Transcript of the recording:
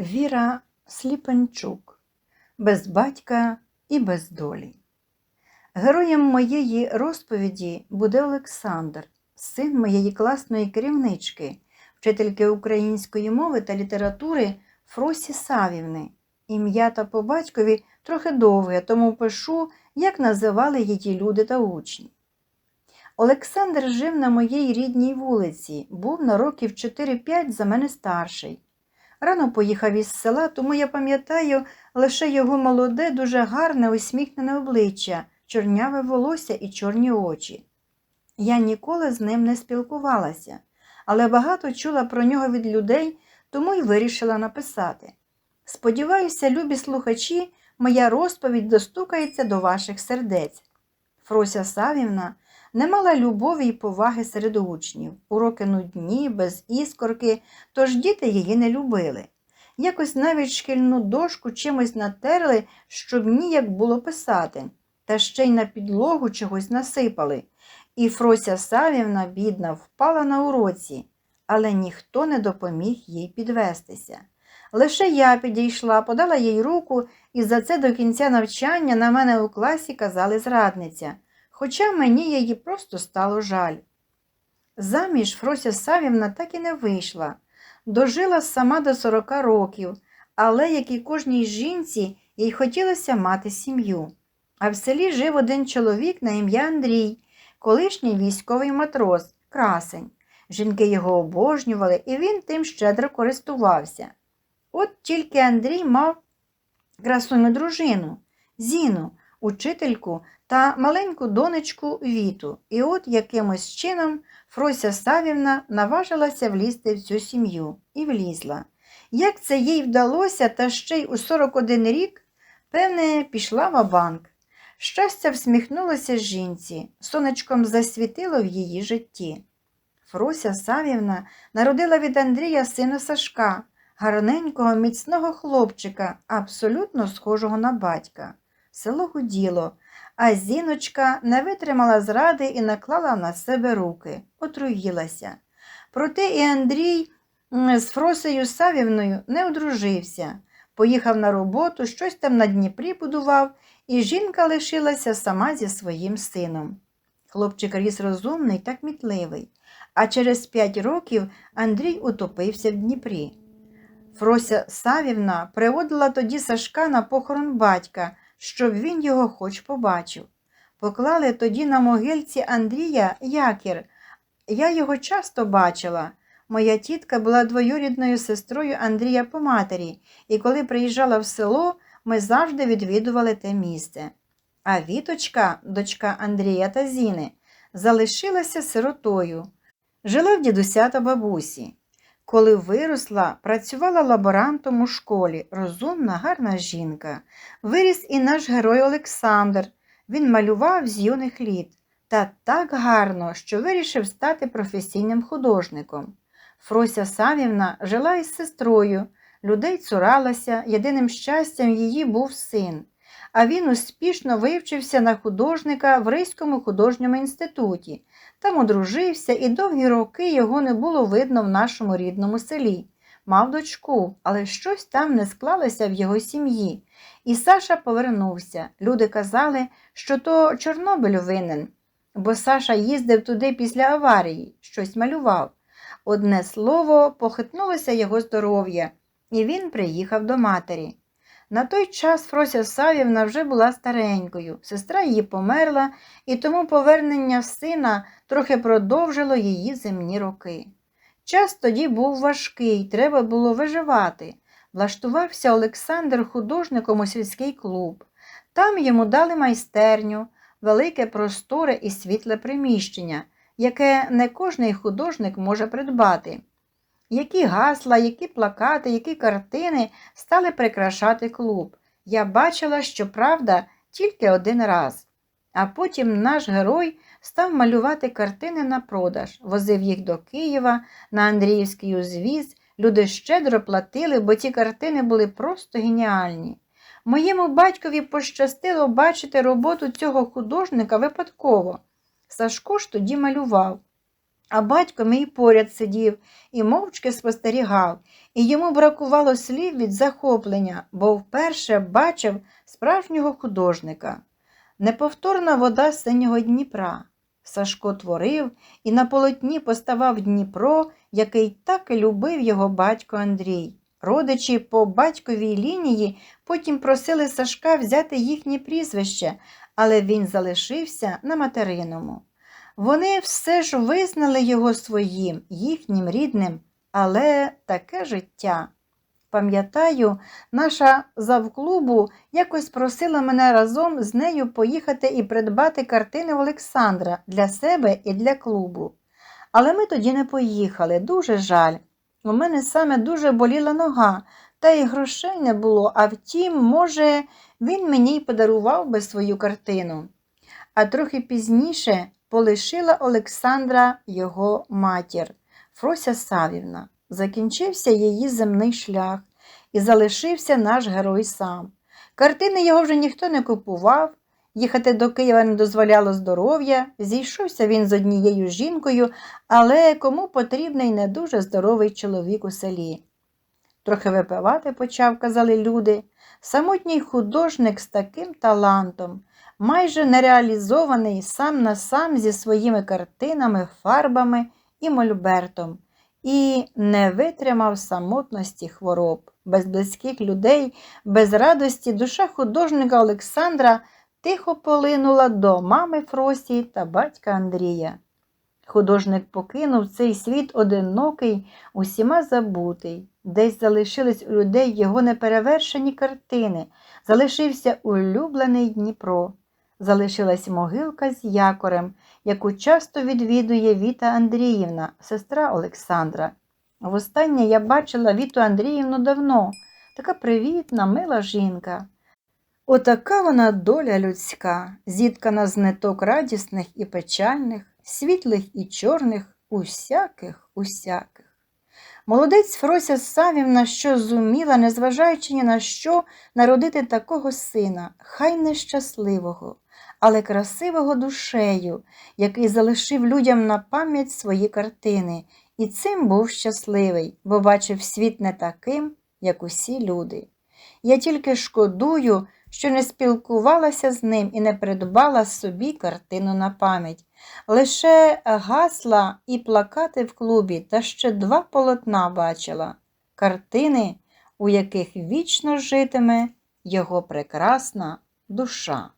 Віра Сліпенчук без батька і без долі. Героєм моєї розповіді буде Олександр, син моєї класної керівнички, вчительки української мови та літератури Фросі Савівни. Ім'я та по батькові трохи довге, тому пишу, як називали її люди та учні. Олександр жив на моїй рідній вулиці, був на років 4-5 за мене старший. Рано поїхав із села, тому я пам'ятаю лише його молоде, дуже гарне, усміхнене обличчя, чорняве волосся і чорні очі. Я ніколи з ним не спілкувалася, але багато чула про нього від людей, тому й вирішила написати. Сподіваюся, любі слухачі, моя розповідь достукається до ваших сердець. Фрося Савівна не мала любові і поваги серед учнів, уроки нудні, без іскорки, тож діти її не любили. Якось навіть шкільну дошку чимось натерли, щоб ніяк було писати, та ще й на підлогу чогось насипали. І Фрося Савівна, бідна, впала на уроці, але ніхто не допоміг їй підвестися. Лише я підійшла, подала їй руку, і за це до кінця навчання на мене у класі казали зрадниця хоча мені її просто стало жаль. Заміж Фрося Савівна так і не вийшла, дожила сама до 40 років, але, як і кожній жінці, їй хотілося мати сім'ю. А в селі жив один чоловік на ім'я Андрій, колишній військовий матрос, красень. Жінки його обожнювали, і він тим щедро користувався. От тільки Андрій мав красуню дружину, Зіну, учительку та маленьку донечку Віту. І от якимось чином Фрося Савівна наважилася влізти в цю сім'ю і влізла. Як це їй вдалося, та ще й у 41 рік, певне, пішла в банк. Щастя всміхнулося жінці, сонечком засвітило в її житті. Фрося Савівна народила від Андрія сина Сашка, гарненького, міцного хлопчика, абсолютно схожого на батька. Село гуділо, а зіночка не витримала зради і наклала на себе руки, отруїлася. Проте і Андрій з Фросею Савівною не одружився. Поїхав на роботу, щось там на Дніпрі будував, і жінка лишилася сама зі своїм сином. Хлопчик ріс розумний та кмітливий, а через п'ять років Андрій утопився в Дніпрі. Фрося Савівна приводила тоді Сашка на похорон батька, щоб він його хоч побачив. Поклали тоді на могильці Андрія якір. Я його часто бачила. Моя тітка була двоюрідною сестрою Андрія по матері, і коли приїжджала в село, ми завжди відвідували те місце. А Віточка, дочка Андрія та Зіни, залишилася сиротою. Жила в дідуся та бабусі. Коли виросла, працювала лаборантом у школі, розумна, гарна жінка. Виріс і наш герой Олександр. Він малював з юних літ та так гарно, що вирішив стати професійним художником. Фрося Савівна жила із сестрою, людей цуралася, єдиним щастям її був син. А він успішно вивчився на художника в Ризькому художньому інституті. Там одружився, і довгі роки його не було видно в нашому рідному селі. Мав дочку, але щось там не склалося в його сім'ї. І Саша повернувся. Люди казали, що то Чорнобиль винен, бо Саша їздив туди після аварії, щось малював. Одне слово, похитнулося його здоров'я, і він приїхав до матері. На той час Фрося Савівна вже була старенькою, сестра її померла, і тому повернення сина трохи продовжило її земні роки. Час тоді був важкий, треба було виживати. Влаштувався Олександр художником у сільський клуб. Там йому дали майстерню, велике просторе і світле приміщення, яке не кожний художник може придбати. Які гасла, які плакати, які картини стали прикрашати клуб. Я бачила, що правда, тільки один раз. А потім наш герой став малювати картини на продаж, возив їх до Києва, на Андріївський узвіз. Люди щедро платили, бо ті картини були просто геніальні. Моєму батькові пощастило бачити роботу цього художника випадково. Сашко ж тоді малював. А батько мій поряд сидів і мовчки спостерігав, і йому бракувало слів від захоплення, бо вперше бачив справжнього художника. Неповторна вода синього Дніпра. Сашко творив і на полотні поставав Дніпро, який так і любив його батько Андрій. Родичі по батьковій лінії потім просили Сашка взяти їхнє прізвище, але він залишився на материному. Вони все ж визнали його своїм, їхнім рідним, але таке життя. Пам'ятаю, наша завклубу якось просила мене разом з нею поїхати і придбати картини Олександра для себе і для клубу. Але ми тоді не поїхали, дуже жаль. У мене саме дуже боліла нога, та й грошей не було, а втім, може, він мені й подарував би свою картину. А трохи пізніше полишила Олександра його матір, Фрося Савівна. Закінчився її земний шлях, і залишився наш герой сам. Картини його вже ніхто не купував, їхати до Києва не дозволяло здоров'я, зійшовся він з однією жінкою, але кому потрібний не дуже здоровий чоловік у селі. Трохи випивати почав, казали люди. Самотній художник з таким талантом, майже нереалізований сам на сам зі своїми картинами, фарбами і мольбертом, і не витримав самотності хвороб. Без близьких людей, без радості душа художника Олександра тихо полинула до мами Фросі та батька Андрія. Художник покинув цей світ одинокий, усіма забутий. Десь залишились у людей його неперевершені картини, залишився улюблений Дніпро, залишилась могилка з якорем, яку часто відвідує Віта Андріївна, сестра Олександра. Востаннє я бачила Віту Андріївну давно, така привітна, мила жінка. Отака вона доля людська, зіткана з ниток радісних і печальних, світлих і чорних, усяких, усяких. Молодець Фрося Савівна, що зуміла, незважаючи ні на що, народити такого сина, хай нещасливого, але красивого душею, який залишив людям на пам'ять свої картини, і цим був щасливий, бо бачив світ не таким, як усі люди. Я тільки шкодую, що не спілкувалася з ним і не придбала собі картину на пам'ять. Лише гасла і плакати в клубі та ще два полотна бачила картини, у яких вічно житиме його прекрасна душа.